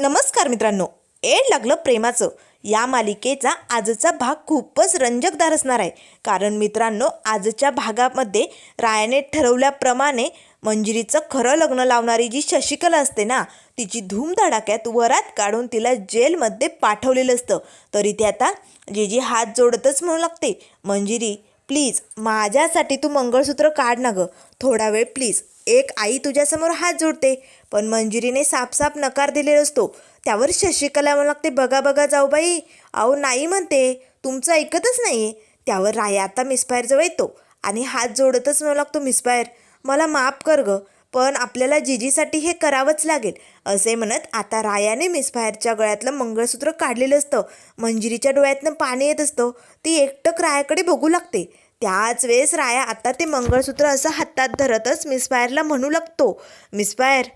नमस्कार मित्रांनो एड लागलं प्रेमाचं. या मालिकेचा आजचा भाग खूपच रंजकदार असणार आहे. कारण मित्रांनो आजच्या भागामध्ये रायाने ठरवल्याप्रमाणे मंजिरीचं खरं लग्न लावणारी जी शशिकला असते ना तिची धूमधडाक्यात वरात काढून तिला जेलमध्ये पाठवलेलं असतं. तरी ते आता जे जी हात जोडतच म्हणू लागते मंजिरी प्लीज माझ्यासाठी तू मंगळसूत्र काढ ना गं. थोडा वेळ प्लीज एक आई तुझ्यासमोर हात जोडते. पण मंजिरीने सापसाप नकार दिलेला असतो. त्यावर शशिकला म्हणू लागते बघा बघा जाऊ बाई. अहो नाही म्हणते. तुमचं ऐकतच नाही त्यावर राया आता मिसफायरजवळ येतो आणि हात जोडतच म्हणू लागतो मिसफायर मला माफ कर गं पण आपल्याला जिजीसाठी हे करावंच लागेल. असे म्हणत आता रायाने मिसफायरच्या गळ्यातलं मंगळसूत्र काढलेलं असतं. मंजिरीच्या डोळ्यातनं पाणी येत असतं. ती एकटक रायाकडे बघू लागते. त्याच वेळेस राया आता ते मंगळसूत्र असं हातात धरतच मिसफायरला म्हणू लागतो मिसफायर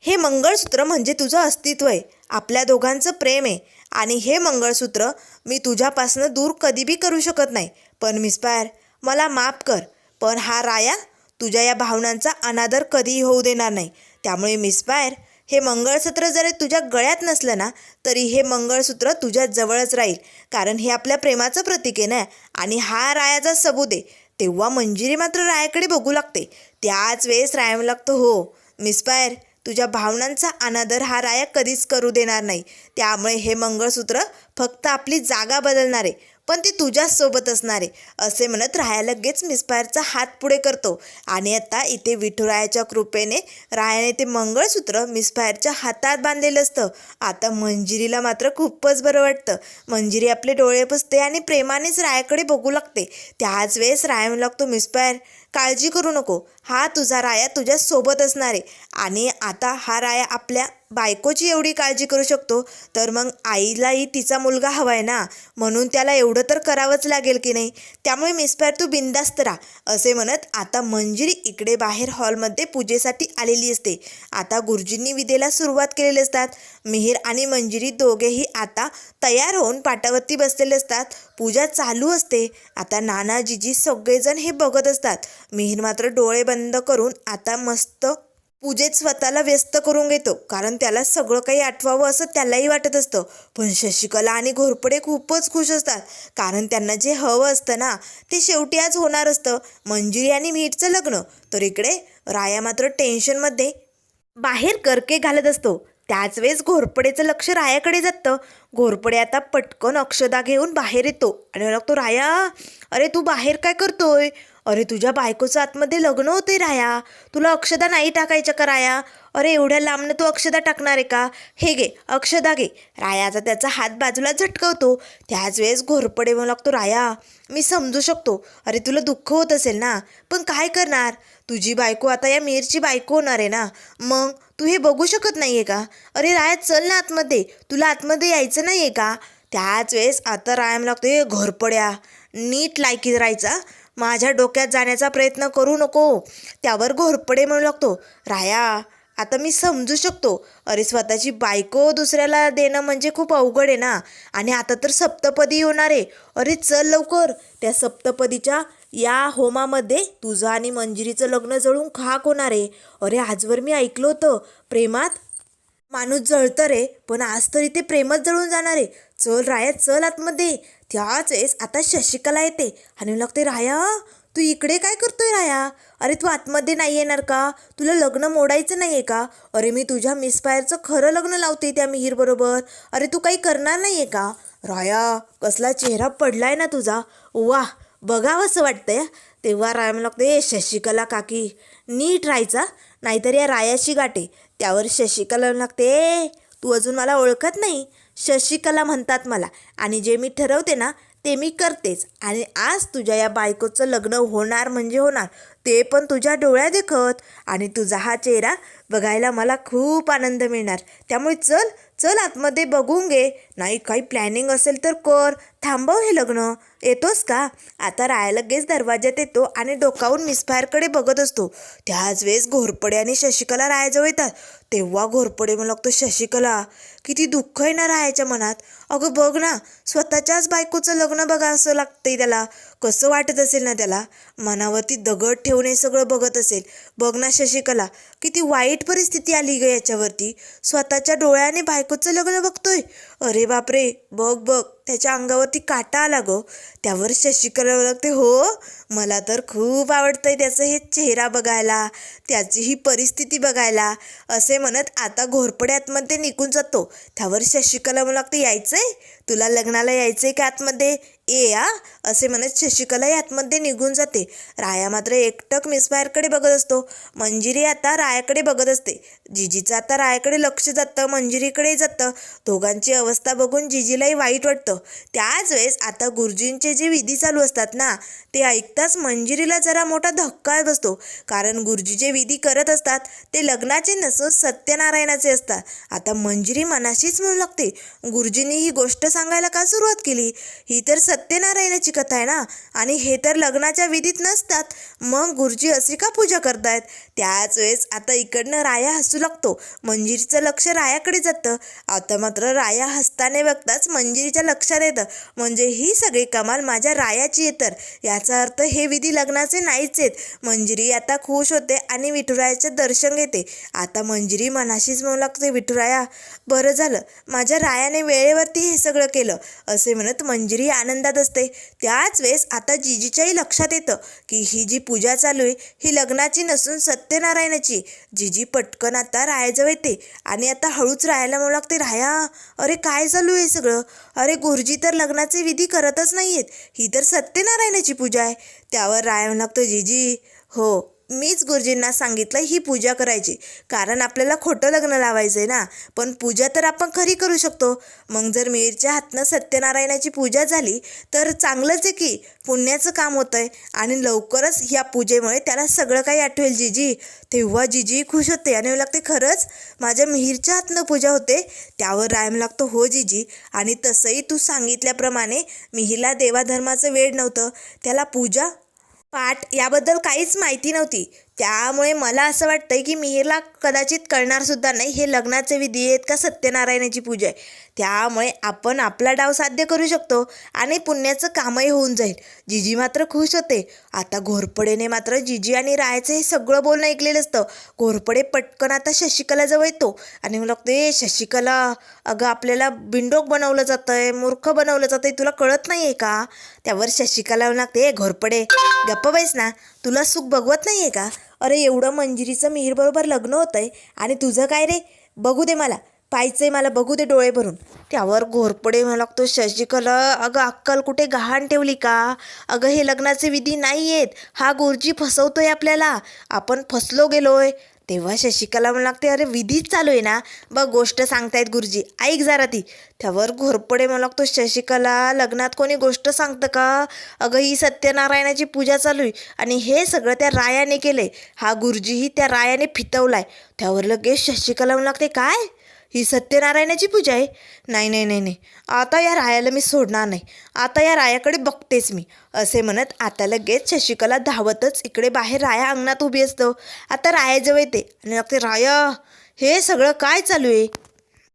हे मंगळसूत्र म्हणजे तुझं अस्तित्व आहे. आपल्या दोघांचं प्रेम आहे. आणि हे मंगळसूत्र मी तुझ्यापासनं दूर कधीबी करू शकत नाही. पण मिसपायर मला माफ कर. पण हा राया तुझ्या या भावनांचा अनादर कधीही होऊ देणार नाही. त्यामुळे मिसपायर हे मंगळसूत्र जरी तुझ्या गळ्यात नसलं ना तरी हे मंगळसूत्र तुझ्या जवळच राहील. कारण हे आपल्या प्रेमाचं प्रतीक आहे ना? आणि हा रायाचा सबूत आहे. तेव्हा मंजिरी मात्र रायाकडे बघू लागते. त्याच वेळेस राया लागतो हो. मिसपायर तुझ्या भावनांचा अनादर हा राया कधीच करू देणार नाही. त्यामुळे हे मंगळसूत्र फक्त आपली जागा बदलणार. आहे पण ते तुझ्याच सोबत असणार आहे. असे म्हणत राया लगेच मिसफायरचा हात पुढे करतो. आणि आता इथे विठुरायाच्या कृपेने रायाने ते मंगळसूत्र मिसफायरच्या हातात बांधलेलं असतं. आता मंजिरीला मात्र खूपच बरं वाटतं. मंजिरी आपले डोळे पुसते आणि प्रेमानेच रायाकडे बघू लागते. त्याच वेळेस राया लागतो मिसफायर काळजी करू नको. हा तुझा राया तुझ्या सोबत असणार आहे. आणि आता हा राया आपल्या बायकोची एवढी काळजी करू शकतो तर मग आईलाही तिचा मुलगा हवा आहे ना? म्हणून त्याला एवढं तर करावंच लागेल की नाही? त्यामुळे मिसपॅर तू बिंदास्त राहा असे म्हणत आता मंजिरी इकडे बाहेर हॉलमध्ये पूजेसाठी आलेली असते. आता गुरुजींनी विधेला सुरुवात केलेली असतात. मिहीर आणि मंजिरी दोघेही आता तयार होऊन पाटावरती बसलेले असतात. पूजा चालू असते. आता नानाजीजी सगळेजण हे बघत असतात. मिहीर मात्र डोळे बंद करून आता मस्त पूजेत स्वतःला व्यस्त करून घेतो कारण त्याला सगळं काही आठवावं असं त्यालाही वाटत असतं. पण शशिकला आणि घोरपडे खूपच खुश असतात कारण त्यांना जे हवं असतं ना ते शेवटी आज होणार असतं. मंजिरी आणि मीठचं लग्न. तर इकडे राया मात्र टेन्शनमध्ये बाहेर करके घालत असतो. त्याच वेळेस घोरपडेचं लक्ष रायाकडे जातं. घोरपडे आता पटकन अक्षदा घेऊन बाहेर येतो. आणि लागतो राया अरे तू बाहेर काय करतोय? अरे तुझ्या बायकोचं आतमध्ये लग्न होते राया. तुला अक्षदा नाही टाकायचं का राया? अरे एवढ्या लांबनं तू अक्षदा टाकणार आहे का? हे घे अक्षदा घे. रायाचा त्याचा हात बाजूला झटकवतो. त्याच वेळेस घोरपडे म्हणू लागतो राया मी समजू शकतो. अरे तुला दुःख होत असेल ना? पण काय करणार? तुझी बायको आता या मीरची बायको होणार आहे ना? मग तू हे बघू शकत नाही आहे का? अरे राया चल ना आतमध्ये. तुला आतमध्ये यायचं नाही आहे का? त्याच वेळेस आता रायाम लागतो हे घोरपड्या नीट लायकी राहायचा. माझ्या डोक्यात जाण्याचा प्रयत्न करू नको. त्यावर घोरपडे म्हणू लागतो. राया आता मी समजू शकतो. अरे स्वतःची बायको दुसऱ्याला देणं म्हणजे खूप अवघड आहे ना? आणि आता तर सप्तपदी होणार आहे. अरे चल लवकर. त्या सप्तपदीच्या या होमामध्ये तुझं आणि मंजिरीचं लग्न जळून खाक होणार आहे. अरे आजवर मी ऐकलं होतं. प्रेमात माणूस जळतं रे पण आज तरी ते प्रेमच जळून जाणार आहे. चल राया चल आतमध्ये. त्याच वेळेस आता शशिकला येते. आणि लागते राया तू इकडे काय करतोय राया? अरे तू आतमध्ये नाही येणार का? तुला लग्न मोडायचं नाही आहे का? अरे मी तुझ्या मिसफायरचं खरं लग्न लावते त्या मिहीरबरोबर. अरे तू काही करणार नाही आहे का? राया कसला चेहरा पडलाय ना तुझा? वा बघावंसं वाटतंय. तेव्हा राया मला लागते शशिकला काकी नीट राहायचा नाहीतर या रायाशी गाठे. त्यावर शशिकला लागते तू अजून मला ओळखत नाही? शशिकला म्हणतात मला. आणि जे मी ठरवते ना ते मी करतेच. आणि आज तुझ्या या बायकोचं लग्न होणार म्हणजे होणार ते पण तुझ्या डोळ्या देखत. आणि तुझा हा चेहरा बघायला मला खूप आनंद मिळणार. त्यामुळे चल चल आतमध्ये बघून घे. नाही काही प्लॅनिंग असेल तर कर. थांबव हे लग्न. येतोस का? आता राया लगेच दरवाज्यात येतो आणि डोकावून मिसफायरकडे बघत असतो. त्याच वेळेस घोरपडे आणि शशिकला रायाजवळ येतात. तेव्हा घोरपडे म्हणू लागतो शशिकला किती दुःख आहे ना रायाच्या मनात. अगं बघ ना स्वतःच्याच बायकोचं लग्न बघा असं लागतंय त्याला. कसं वाटत असेल ना त्याला? मनावरती दगड ठेवून हे सगळं बघत असेल. बघ ना शशिकला किती वाईट परिस्थिती आली ग याच्यावरती. स्वतःच्या डोळ्याने बायकोचं लग्न बघतोय. अरे बापरे बघ बघ त्याच्या अंगावरती काटा आला गो. त्यावर शशिकला ओळखते हो. मला तर खूप आवडतंय त्याचं हे चेहरा बघायला त्याची ही परिस्थिती बघायला. असे म्हणत आता घोरपडे आतमध्ये निघून जातो. त्यावर शशिकला मला लागते यायचंय? तुला लग्नाला यायचंय का आतमध्ये? ये आ असे म्हणत शशिकला आतमध्ये निघून जाते. राया मात्र एकटक मिसफायरकडे बघत असतो. मंजिरी आता रायाकडे बघत असते. जिजीचं आता रायाकडे लक्ष जातं मंजिरीकडे जातं. दोघांची अवस्था बघून जिजीलाही वाईट वाटतं. त्याच वेळेस आता गुरुजींचे जे विधी चालू असतात ना ते ऐकताच मंजिरीला जरा मोठा धक्का बसतो. कारण गुरुजी जे विधी करत असतात ते लग्नाचे नसून सत्यनारायणाचे असतात. आता मंजिरी मनाशीच म्हणू लागते गुरुजींनी ही गोष्ट सांगायला का सुरुवात केली? ही तर सत्यनारायणाची कथा आहे ना? आणि हे तर लग्नाच्या विधीत नसतात. मग गुरुजी अशी का पूजा करतायत. त्याच वेळेस आता इकडनं राया हसू लागतो. मंजिरीचं लक्ष रायाकडे जातं. आता मात्र राया हसताना बघताच मंजिरीच्या लक्षात येतं. म्हणजे ही सगळी कमाल माझ्या रायाची आहे तर. याचा अर्थ हे विधी लग्नाचे नाहीच आहेत. मंजिरी आता खुश होते आणि विठुरायाचे दर्शन घेते. आता मंजिरी मनाशीच म्हणू लागते विठुराया बरं झालं. माझ्या रायाने वेळेवरती हे सगळं केलं. असे म्हणत मंजिरी आनंद आनंदात असते. त्याच वेळेस आता जिजीच्याही लक्षात येतं की ही जी पूजा चालू आहे ही लग्नाची नसून सत्यनारायणाची. जिजी पटकन आता राहायजवळ येते आणि आता हळूच राहायला म्हणू लागते. राया अरे काय चालू आहे सगळं? अरे गुरुजी तर लग्नाचे विधी करतच नाही आहेत ही तर सत्यनारायणाची पूजा आहे. त्यावर राया म्हणू लागतो जिजी हो. मीच गुरुजींना सांगितलं ही पूजा करायची. कारण आपल्याला खोटं लग्न लावायचं आहे ना. पण पूजा तर आपण खरी करू शकतो. मग जर मीरच्या हातनं सत्यनारायणाची पूजा झाली तर चांगलंच आहे की पुण्याचं काम होतं आहे आणि लवकरच ह्या पूजेमुळे त्याला सगळं काही आठवेल जिजी. तेव्हा जीजी खुश होते आणि मला लागते खरंच माझ्या मिहीरच्या हातनं पूजा होते? त्यावर रायम लागतो हो जिजी. आणि तसंही तू सांगितल्याप्रमाणे मिहीला देवाधर्माचं वेळ नव्हतं. त्याला पूजा पाठ याबद्दल काहीच माहिती नव्हती. त्यामुळे मला असं वाटतंय की मिहीरला कदाचित कळणारसुद्धा नाही. हे लग्नाचे विधी आहेत का सत्यनारायणाची पूजा आहे? त्यामुळे आपण आपला डाव साध्य करू शकतो आणि पुण्याचं कामही होऊन जाईल. जिजी मात्र खुश होते. आता घोरपडेने मात्र जिजी आणि रायाचं हे सगळं बोलणं ऐकलेलं असतं. घोरपडे पटकन आता शशिकलाजवळ येतो. आणि मला ते शशिकला अगं आपल्याला बिंडोक बनवलं जातं आहे मूर्ख बनवलं जातं आहे तुला कळत नाही आहे का? त्यावर शशिकला लागते घोरपडे गप्प बैस ना. तुला सुख बघवत नाही आहे का? अरे एवढं मंजिरीचं मिहीरबरोबर लग्न होतं आहे आणि तुझं काय रे? बघू दे मला. पाहिजे मला बघू दे डोळे भरून. त्यावर घोरपडे मला लागतो शशिकला अगं अक्कल कुठे गहाण ठेवली का? अगं हे लग्नाचे विधी नाही आहेत हा गुरुजी फसवतोय आपल्याला. आपण फसलो गेलोय. तेव्हा शशिकला म्हणू लागते अरे विधीच चालू आहे ना? बघ गोष्ट सांगतायत गुरुजी. ऐक जरा ती. त्यावर घोरपडे मला लागतो शशिकला लग्नात कोणी गोष्ट सांगतं का? अगं ही सत्यनारायणाची पूजा चालू आहे. आणि हे सगळं त्या रायाने केलंय. हा गुरुजीही त्या रायाने फितवलाय. त्यावर लगेच शशिकला म्हणू लागते काय? ही सत्यनारायणाची पूजा आहे? नाही नाही नाही नाही. आता या रायाला मी सोडणार नाही. आता या रायाकडे बघतेच मी. असे म्हणत आता लगेच शशिकला धावतच इकडे बाहेर राया अंगणात उभी असतो. आता रायाजवळ येते आणि लागते राया हे सगळं काय चालू आहे?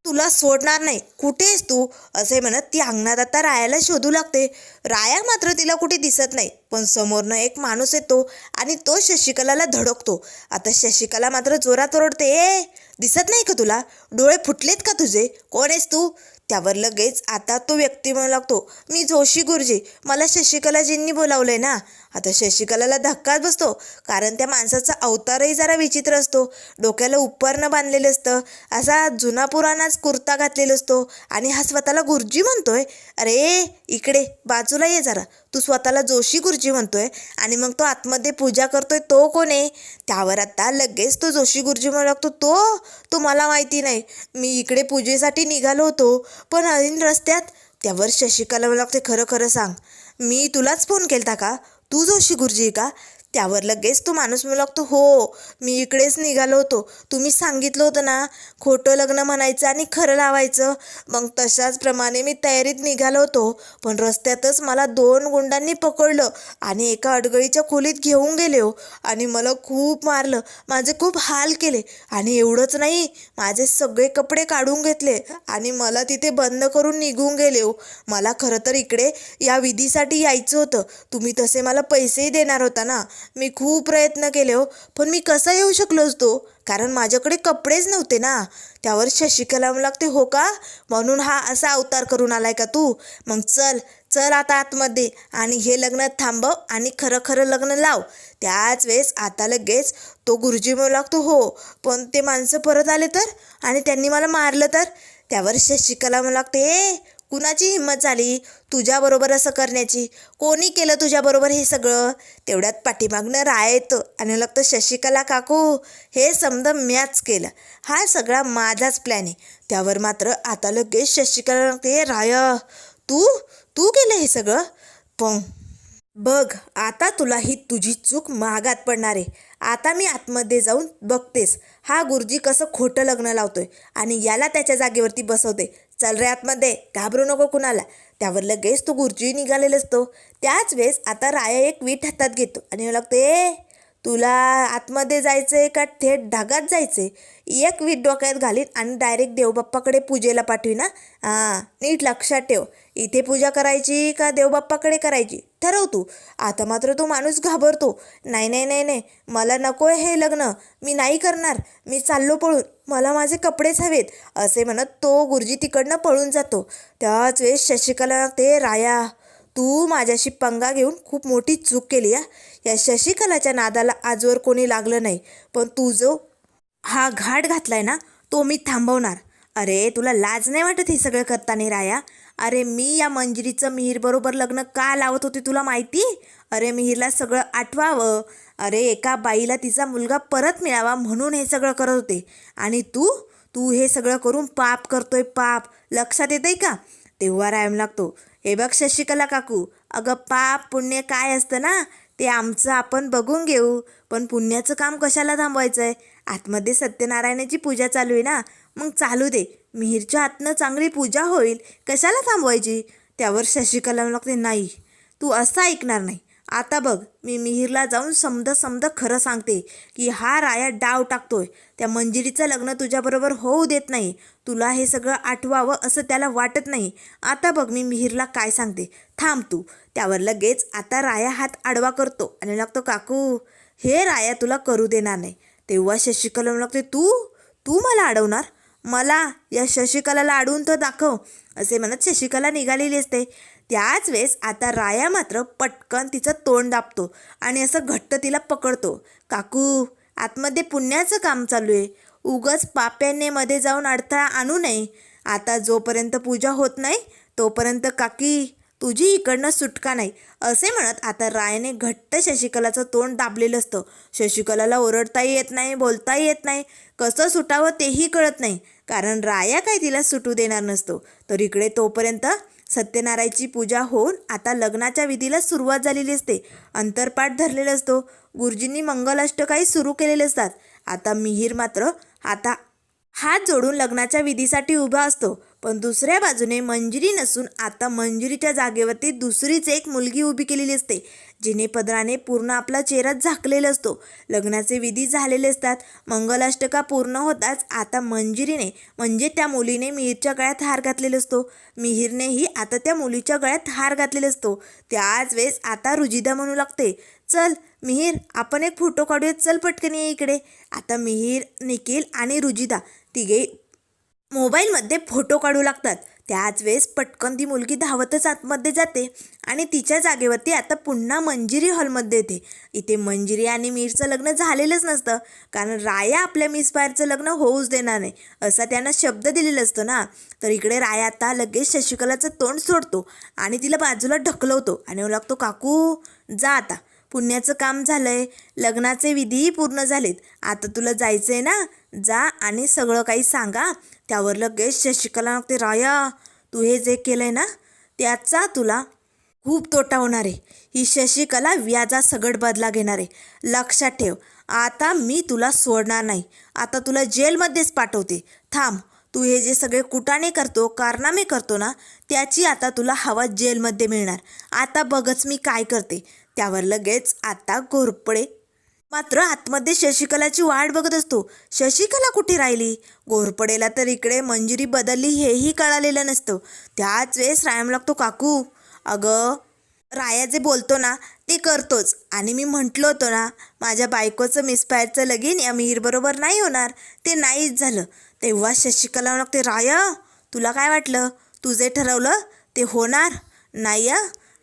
तुला सोडणार नाही. कुठे आहेस तू? असे म्हणत ती अंगणात आता रायाला शोधू लागते. राया मात्र तिला कुठे दिसत नाही पण समोरनं एक माणूस येतो आणि तो शशिकलाला धडकतो. आता शशिकला मात्र जोरात ओरडते ए दिसत नाही का तुला? डोळे फुटलेत का तुझे? कोण आहेस तू? त्यावर लगेच आता तो व्यक्ती म्हणू लागतो मी जोशी गुरुजी. मला शशिकलाजींनी बोलावलंय ना. आता शशिकलाला धक्काच बसतो कारण त्या माणसाचा अवतारही जरा विचित्र असतो. डोक्याला उपरणं बांधलेलं असतं. असा जुना पुराणाच कुर्ता घातलेला असतो. आणि हा स्वतःला गुरुजी म्हणतोय. अरे इकडे बाजूला ये जरा. तू स्वतःला जोशी गुरुजी म्हणतोय. आणि मग तो आतमध्ये पूजा करतोय तो कोण आहे? त्यावर आता लगेच तो जोशी गुरुजी म्हणू लागतो तो? तो मला माहिती नाही. मी इकडे पूजेसाठी निघालो होतो पण ऐन रस्त्यात त्यावर शशिकला मला लागते खरं खरं सांग. मी तुलाच फोन केलता का? तू जोशी गुरुजी का? त्यावर लगेच तो माणूस म्हणू लागतो हो मी इकडेच निघालो होतो. तुम्ही सांगितलं होतं ना खोटं लग्न म्हणायचं आणि खरं लावायचं. मग तशाच प्रमाणे मी तयारीत निघालो होतो. पण रस्त्यातच मला दोन गुंडांनी पकडलं आणि एका अडगळीच्या खोलीत घेऊन गेले हो. आणि मला खूप मारलं. माझे खूप हाल केले. आणि एवढंच नाही माझे सगळे कपडे काढून घेतले आणि मला तिथे बंद करून निघून गेले हो. मला खरं तर इकडे या विधीसाठी यायचं होतं. तुम्ही तसे मला पैसेही देणार होता ना. मी खूप प्रयत्न केले हो पण मी कसा येऊ शकलो असतो कारण माझ्याकडे कपडेच नव्हते ना. त्यावर शशिकला लागते हो का? म्हणून हा असा अवतार करून आलाय का तू? मग चल चल आता आतमध्ये आणि हे लग्न थांबव आणि खरं खरं लग्न लाव. त्याच वेळेस आता लगेच तो गुरुजी म्हणू लागतो हो पण ते माणसं परत आले तर? आणि त्यांनी मला मारलं तर? त्यावर शशिकला म्हणू लागते ए कुणाची हिंमत झाली? तुझ्याबरोबर असं करण्याची? कोणी केलं तुझ्याबरोबर हे सगळं? तेवढ्यात पाठीमागनं राय येतं. आणि लागतं शशिकला काकू हे समजा मॅच केलं. हा सगळा माझाच प्लॅन आहे. त्यावर मात्र आता लगेच शशिकला लागते राय तू? तू केलं हे सगळं? पण बघ आता तुला ही तुझी चूक महागात पडणार आहे. आता मी आतमध्ये जाऊन बघतेस. हा गुरुजी कसं खोटं लग्न लावतोय आणि याला त्याच्या जागेवरती बसवते चल रे आतमध्ये. घाबरू नको कुणाला. त्यावर लगेच तो गुरुजी निघालेला असतो. त्याच वेळेस आता राया एक वीट हातात घेतो आणि लागते तुला आतमध्ये जायचं आहे का? थेट ढगात आहे एक वीट डोक्यात घालीन आणि डायरेक्ट देवबाप्पाकडे पूजेला पाठवी ना हां नीट लक्षात ठेव. इथे पूजा करायची का देवबाप्पाकडे करायची? ठरव तू. आता मात्र तो माणूस घाबरतो. नाही नाही नाही नाही. मला नको आहे हे लग्न. मी नाही करणार. मी चाललो पळून. मला माझे कपडेच हवेत. असे म्हणत तो गुरुजी तिकडनं पळून जातो. त्याच वेळेस शशिकला ते राया तू माझ्याशी पंगा घेऊन खूप मोठी चूक केली या या शशिकलाच्या नादाला आजवर कोणी लागलं नाही. पण तू जो हा घाट घातलाय ना तो मी थांबवणार. अरे तुला लाज नाही वाटत हे सगळं करताना राया? अरे मी या मंजिरीचं मिहीरबरोबर लग्न का लावत होते तुला माहिती? अरे मिहीरला सगळं आठवावं. अरे एका बाईला तिचा मुलगा परत मिळावा म्हणून हे सगळं करत होते. आणि तू? तू हे सगळं करून पाप करतोय पाप. लक्षात येतंय का? तेव्हा रायम लागतो. हे बघ शशिकला काकू अगं पाप पुण्य काय असतं ना ते आमचं आपण बघून घेऊ. पण पुण्याचं काम कशाला थांबवायचं आहे आतमध्ये सत्यनारायणाची पूजा चालू आहे ना मग चालू दे. मिहीरच्या आतनं चांगली पूजा होईल. कशाला थांबवायची? त्यावर शशिकला लागते नाही तू असं ऐकणार नाही. आता बघ मी मिहीरला जाऊन समद समद खरं सांगते की हा राया डाव टाकतोय. त्या मंजिरीचं लग्न तुझ्याबरोबर होऊ देत नाही. तुला हे सगळं आठवावं असं त्याला वाटत नाही. आता बघ मी मिहीरला काय सांगते. थांब तू. त्यावर लगेच आता राया हात आडवा करतो आणि लागतो काकू हे राया तुला करू देणार नाही. तेव्हा शशिकला लागते तू? तू मला अडवणार? मला या शशिकलाला अडवून तर दाखव असे म्हणत शशिकला निघालेली असते. त्याच वेळेस आता राया मात्र पटकन तिचं तोंड दाबतो आणि असं घट्ट तिला पकडतो. काकू आतमध्ये पुण्याचं काम चालू आहे. उगच पाप्याने मध्ये जाऊन अडथळा आणू नये. आता जोपर्यंत पूजा होत नाही तोपर्यंत काकी तुझी इकडनं सुटका नाही. असे म्हणत आता रायाने घट्ट शशिकलाचं तोंड दाबलेलं असतं. शशिकलाला ओरडताही येत नाही बोलताही येत नाही. कसं सुटावं तेही कळत नाही. कारण राया काय तिला सुटू देणार नसतो. तर इकडे तोपर्यंत सत्यनारायणची पूजा होऊन आता लग्नाच्या विधीला सुरुवात झालेली असते. अंतरपाठ धरलेला असतो. गुरुजींनी मंगलाष्टकाही सुरू केलेले असतात. आता मिहीर मात्र आता हात जोडून लग्नाच्या विधीसाठी उभा असतो. पण दुसऱ्या बाजूने मंजिरी नसून आता मंजिरीच्या जागेवरती दुसरीच एक मुलगी उभी केलेली असते जिने पदराने पूर्ण आपला चेहरा झाकलेला असतो. लग्नाचे विधी झालेले असतात. मंगलाष्टका पूर्ण होताच आता मंजिरीने म्हणजे त्या मुलीने मिहीरच्या गळ्यात हार घातलेला असतो. मिहीरनेही आता त्या मुलीच्या गळ्यात हार घातलेला असतो. त्याच वेळेस आता रुजिदा म्हणू लागते चल मिहीर आपण एक फोटो काढूयात. चल पटकन ये इकडे. आता मिहीर निखिल आणि रुजिदा तिघे मोबाईलमध्ये फोटो काढू लागतात. त्याच वेळेस पटकन ती मुलगी धावतच आतमध्ये जाते आणि तिच्या जागेवरती आता पुन्हा मंजिरी हॉलमध्ये येते. इथे मंजिरी आणि मीरचं लग्न झालेलंच नसतं. कारण राया आपल्या मिस बाहेरचं लग्न होऊच देणार नाही. असा त्यांना शब्द दिलेला असतो ना. तर इकडे राया आता लगेच शशिकलाचं तोंड सोडतो आणि तिला बाजूला ढकलवतो आणि लागतो काकू जा आता. पुण्याचं काम झालंय. लग्नाचे विधीही पूर्ण झालेत. आता तुला जायचंय ना? जा आणि सगळं काही सांगा. त्यावर लगेच शशिकला लागते राया तू हे जे केलंय ना त्याचा तुला. खूप तोटा होणार आहे. ही शशिकला व्याजा सगड बदला घेणार आहे. लक्षात ठेव. आता मी तुला सोडणार नाही. आता तुला जेलमध्येच पाठवते. थांब. तू हे जे सगळे कुटाणे करतो कारनामे करतो ना त्याची आता तुला हवा जेलमध्ये मिळणार. आता बघच मी काय करते. त्यावर लगेच आता घोरपडे. मात्र आतमध्ये शशिकलाची वाट बघत असतो. शशिकला कुठे राहिली? घोरपडेला तर इकडे मंजुरी बदलली हेही कळालेलं नसतं. त्याच वेळेस रायम लागतो काकू अगं राया जे बोलतो ना ते करतोच. आणि मी म्हटलं होतो ना माझ्या बायकोचं मिसफायरचं लगीन अमीरबरोबर नाही होणार. ते नाहीच झालं. तेव्हा शशिकला लागते राया तुला काय वाटलं? तू जे ठरवलं ते होणार. नाही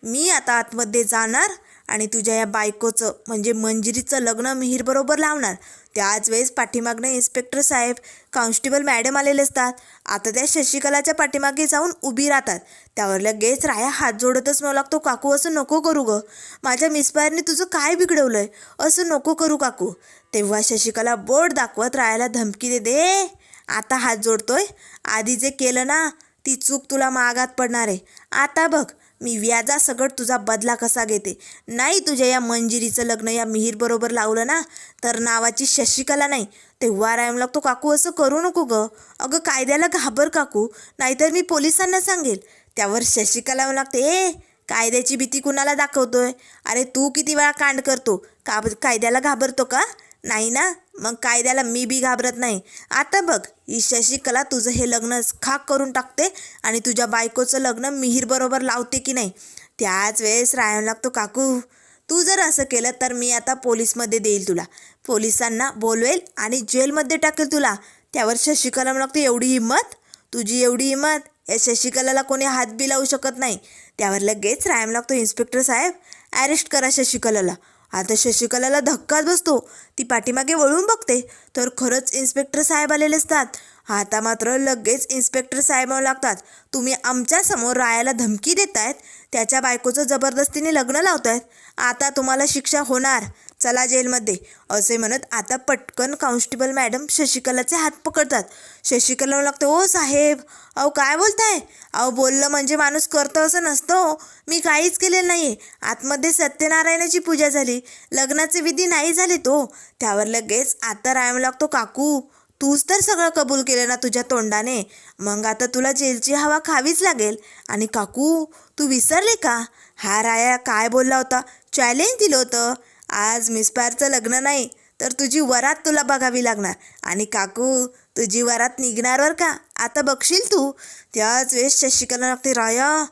मी आता आतमध्ये जाणार. आणि तुझ्या या बायकोचं म्हणजे मंजिरीचं लग्न मिहीरबरोबर लावणार. त्याच वेळेस पाठीमागनं इन्स्पेक्टर साहेब कॉन्स्टेबल मॅडम आलेले असतात. आता त्या शशिकलाच्या पाठीमागे जाऊन उभी राहतात. त्यावर लगेच राया हात जोडतच मला लागतो काकू असं नको करू ग. माझ्या मिसपायरने तुझं काय बिघडवलंय? असं नको करू काकू. तेव्हा शशिकला बोर्ड दाखवत रायाला धमकी दे दे आता हात जोडतोय. आधी जे केलं ना ती चूक तुला मागात पडणार आहे. आता बघ मी व्याजासगट तुझा बदला कसा घेते? नाही तुझ्या या मंजिरीचं लग्न या मिहीरबरोबर लावलं ना तर नावाची शशिकला नाही. तेव्हा रायम लागतो काकू असं करू नको ग. अगं कायद्याला घाबर काकू. नाहीतर मी पोलिसांना सांगेल. त्यावर शशिकला लागते ए कायद्याची भीती कुणाला दाखवतोय? अरे तू किती वेळा कांड करतो? का कायद्याला घाबरतो का? नाही ना? मग कायद्याला मी बी घाबरत नाही. आता बघ ही शशिकला तुझं हे लग्न खाक करून टाकते आणि तुझ्या बायकोचं लग्न मिहीरबरोबर लावते की नाही? त्याच वेळेस राहायला लागतो काकू. तू जर असं केलं तर मी आता पोलीसमध्ये देईल तुला. पोलिसांना बोलवेल आणि जेलमध्ये टाकेल तुला. त्यावर शशिकला लागते लागतो एवढी हिंमत तुझी एवढी हिंमत या शशिकलाला कोणी हात बी लावू शकत नाही. त्यावर लगेच रायम लागतो इन्स्पेक्टर साहेब. अरेस्ट करा शशिकलाला. आता शशिकलाला धक्काच बसतो. ती पाठीमागे वळून बघते. तर खरंच इन्स्पेक्टर साहेब आलेले असतात. आता मात्र लगेच इन्स्पेक्टर साहेब लागतात. तुम्ही आमच्यासमोर रायाला धमकी देतायत. त्याच्या बायकोचं जबरदस्तीने लग्न लावतायत. आता तुम्हाला शिक्षा होणार. चला जेलमध्ये. असे म्हणत आता पटकन कॉन्स्टेबल मॅडम शशिकलाचे हात पकडतात. शशिकला म्हणू लागतो ओ साहेब अहो काय बोलताय? अहो बोललं म्हणजे माणूस करतो असं नसतं. मी काहीच केलेलं नाही आहे आतमध्ये सत्यनारायणाची पूजा झाली. लग्नाचे विधी नाही झाले तो. त्यावर लगेच आता रायम लागतो काकू तूच तर सगळं कबूल केलं ना तुझ्या तोंडाने. मग आता तुला जेलची हवा खावीच लागेल. आणि काकू तू विसरले का? हा राया काय बोलला होता? चॅलेंज दिलं होतं. आज मिसपायरचं लग्न नाही तर तुझी वरात तुला बघावी लागणार. आणि काकू तुझी वरात निघणार बर का? आता बघशील तू? त्याच वेळेस शशिकला लागते राया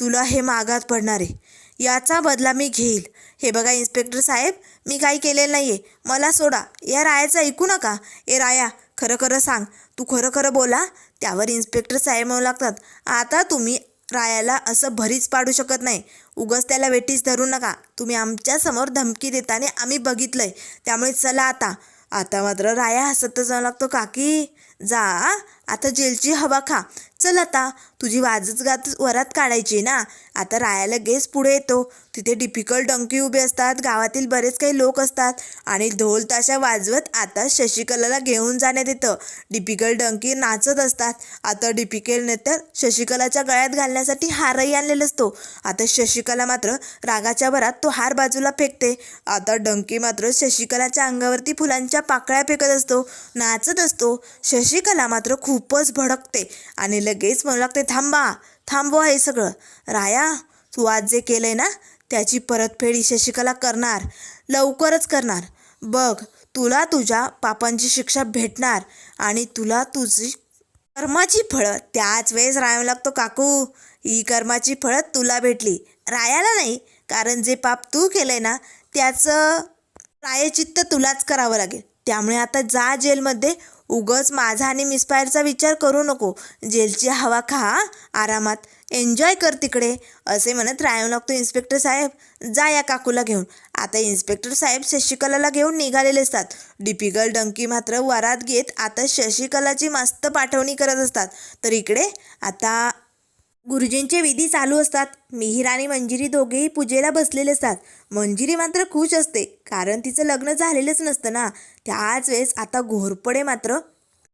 तुला हे मागात पडणार आहे. याचा बदला मी घेईल. हे बघा इन्स्पेक्टर साहेब मी काही केलेलं नाही आहे मला सोडा. या रायाचं ऐकू नका. ए राया खरं खरं सांग. तू खरं खरं बोला. त्यावर इन्स्पेक्टर साहेब म्हणू लागतात आता तुम्ही रायाला असं भरीच पाडू शकत नाही. उगस त्याला वेटीस धरू नका. तुम्ही आमच्यासमोर धमकी देताना आम्ही बघितलंय. त्यामुळे चला आता. आता मात्र राया हसतच जाऊ लागतो काकी. जा आता जेलची हवा खा. चल आता. तुझी वाजच गात वरात काढायची ना. आता रायाला गेस पुढे येतो. तिथे डिफिकल्ट डंकी उभे असतात गावातील बरेच काही लोक असतात. आणि ढोल ताशा वाजवत आता शशिकलाला घेऊन जाण्यात येतं. डिफिकल्ट डंकी नाचत असतात. आता डिफिकल्टने तर शशिकलाच्या गळ्यात घालण्यासाठी हारही आणलेला असतो. आता शशिकला मात्र रागाच्या भरात तो हार बाजूला फेकते. आता डंकी मात्र शशिकलाच्या अंगावरती फुलांच्या पाकळ्या फेकत असतो. नाचत असतो. शशिकला मात्र खूपच भडकते. आणि लगेच म्हणू लागते थांबा थांबवा हे सगळं. राया तू आज जे केलंय ना त्याची परतफेड शशिकला करणार. लवकरच करणार. बघ तुला तुझ्या पापांची शिक्षा भेटणार आणि तुला तुझी कर्माची फळं. त्याच वेळेस राहावं लागतो काकू. ही कर्माची फळं तुला भेटली. रायाला नाही कारण जे पाप तू केलंय ना त्याचं प्रायचित्त तुलाच करावं लागेल. त्यामुळे आता जा जेलमध्ये उगच माझा आणि मिसफायरचा विचार करू नको. जेलची हवा खा आरामात. एन्जॉय कर तिकडे. असे म्हणत राहू लागतो इन्स्पेक्टर साहेब जा या काकूला घेऊन. आता इन्स्पेक्टर साहेब शशिकलाला घेऊन निघालेले असतात. डिपिकल डंकी मात्र वरात घेत आता शशिकलाची मस्त पाठवणी करत असतात. तर इकडे आता गुरुजींचे विधी चालू असतात. मिहीर आणि मंजिरी दोघेही पूजेला बसलेले असतात. मंजिरी मात्र खुश असते. कारण तिचं लग्न झालेलंच नसतं ना. त्याच वेळेस आता घोरपडे मात्र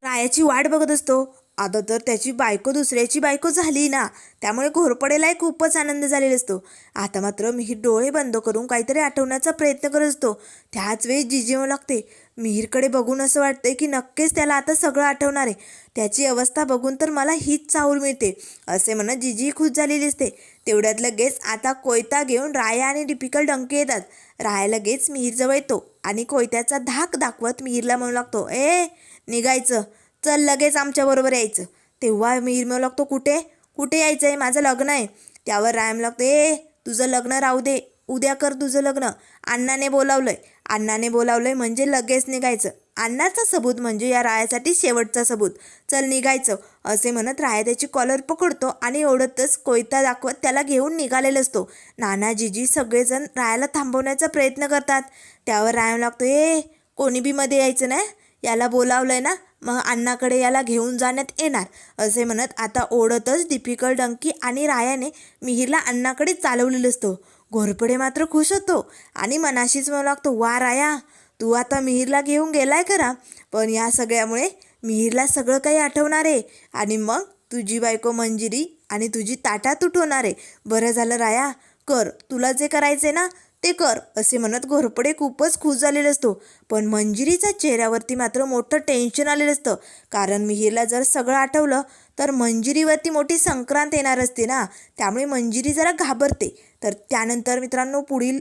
रायाची वाट बघत असतो. आता तर त्याची बायको दुसऱ्याची बायको झाली ना. त्यामुळे घोरपडेलाही खूपच आनंद झालेला असतो. आता मात्र मिहीर डोळे बंद करून काहीतरी आठवण्याचा प्रयत्न करत असतो. त्याच वेळेस जिजीव लागते. मिहीरकडे बघून असं वाटतंय की नक्कीच त्याला आता सगळं आठवणार आहे. त्याची अवस्था बघून तर मला हीच चाहूल मिळते. असे म्हणत जिजी खुश झालेली असते तेवढ्यात लगेच आता कोयता घेऊन राया आणि डिपिकल डंके येतात. राया लगेच मिहीरजवळ येतो आणि कोयत्याचा धाक दाखवत मिहीरला म्हणू लागतो ए निघायचं. चल लगेच आमच्याबरोबर यायचं. तेव्हा मिहीर म्हणू लागतो कुठे? कुठे यायचं आहे माझं लग्न आहे. त्यावर रायम लागतो ए तुझं लग्न राहू दे. उद्या कर तुझं लग्न. अण्णाने बोलावलंय. अण्णाने बोलावलंय म्हणजे लगेच निघायचं. अण्णाचा सबूत म्हणजे या रायासाठी शेवटचा सबूत. चल निघायचं. असे म्हणत राया त्याची कॉलर पकडतो आणि ओढतच कोयता दाखवत त्याला घेऊन निघालेला असतो. नानाजीजी सगळेजण रायाला थांबवण्याचा प्रयत्न करतात. त्यावर राया लागतो ए कोणी बी मध्ये यायचं नाही? याला बोलावलंय ना मग अण्णाकडे याला घेऊन जाण्यात येणार. असे म्हणत आता ओढतच डिफिकल्ट डंकी आणि रायाने मिहीरला अण्णाकडे चालवलेलं असतो. घोरपडे मात्र खुश होतो. आणि मनाशीच म्हणू लागतो वा राया तू आता मिहीरला घेऊन गेलाय खरा पण या सगळ्यामुळे मिहीरला सगळं काही आठवणार आहे. आणि मग तुझी बायको मंजिरी आणि तुझी ताटा तुटवणार आहे. बरं झालं राया कर तुला जे करायचे ना ते कर असे म्हणत घोरपडे खूपच खुश झालेला असतो. पण मंजिरीच्या चेहऱ्यावरती मात्र मोठं टेन्शन आलेलं असतं. कारण मिहीरला जर सगळं आठवलं तर मंजिरीवरती मोठी संक्रांत येणार असते ना? त्यामुळे मंजिरी जरा घाबरते. तर त्यानंतर मित्रांनो पुढील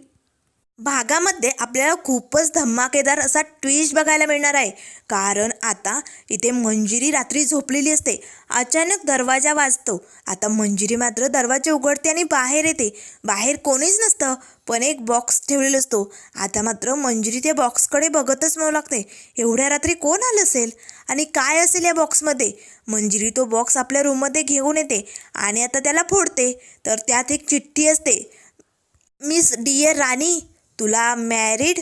भागामध्ये आपल्याला खूपच धमाकेदार असा ट्विस्ट बघायला मिळणार आहे. कारण आता इथे मंजिरी रात्री झोपलेली असते. अचानक दरवाजा वाजतो. आता मंजिरी मात्र दरवाजा उघडते आणि बाहेर येते. बाहेर कोणीच नसतं पण एक बॉक्स ठेवलेला असतो. आता मात्र मंजिरी त्या बॉक्सकडे बघतच म्हणू लागते एवढ्या रात्री कोण आलं असेल? आणि काय असेल या बॉक्समध्ये मंजिरी तो बॉक्स आपल्या रूममध्ये घेऊन येते आणि आता त्याला फोडते. तर त्यात एक चिठ्ठी असते. मिस डियर राणी तुला मॅरिड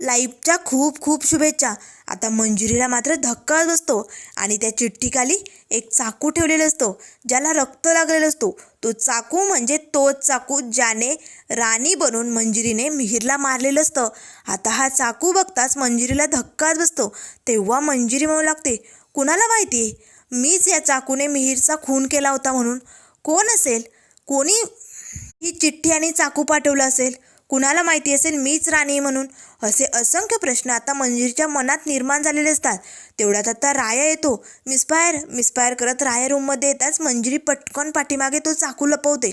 लाईफच्या खूप खूप शुभेच्छा. आता मंजुरीला मात्र धक्काच बसतो आणि त्या चिठ्ठीखाली एक चाकू ठेवलेला असतो ज्याला रक्त लागलेला असतो. तो चाकू म्हणजे तोच चाकू ज्याने राणी बनून मंजिरीने मिहीरला मारलेलं असतं. आता हा चाकू बघताच मंजिरीला धक्काच बसतो. तेव्हा मंजिरी म्हणू लागते कुणाला माहिती मीच या चाकूने मिहीरचा खून केला होता म्हणून. कोण असेल? कोणी ही चिठ्ठी आणि चाकू पाठवलं असेल? कुणाला माहिती असेल मीच राणी म्हणून? असे असंख्य प्रश्न आता मंजिरीच्या मनात निर्माण झालेले असतात. तेवढ्यात आता राया येतो. मिसफायर मिसफायर करत राया रूममध्ये येताच मंजिरी पटकन पाठीमागे तो चाकू लपवते.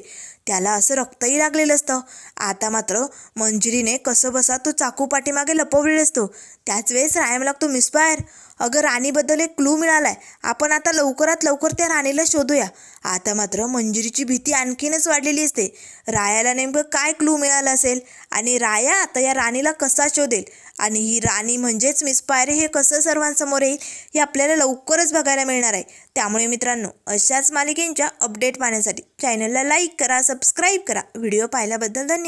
त्याला असं रक्तही लागलेलं असतं. आता मात्र मंजिरीने कसं बसा तो चाकू पाठीमागे लपवलेला असतो. त्याच वेळेस रायाम लागतो मिसफायर अगं राणीबद्दल एक क्लू मिळालाय. आपण आता लवकरात लवकर त्या राणीला शोधूया. आता मात्र मंजिरीची भीती आणखीनच वाढलेली असते. रायाला नेमकं काय क्लू मिळाला असेल? आणि राया आता या राणीला कसा शोधेल? आणि ही राणी म्हणजेच मिसपायर हे कसं सर्वांसमोर येईल हे आपल्याला लवकरच बघायला मिळणार आहे. त्यामुळे मित्रांनो अशाच मालिकेंच्या अपडेट पाहण्यासाठी चॅनलला लाईक करा सबस्क्राईब करा. व्हिडिओ पाहिल्याबद्दल धन्यवाद.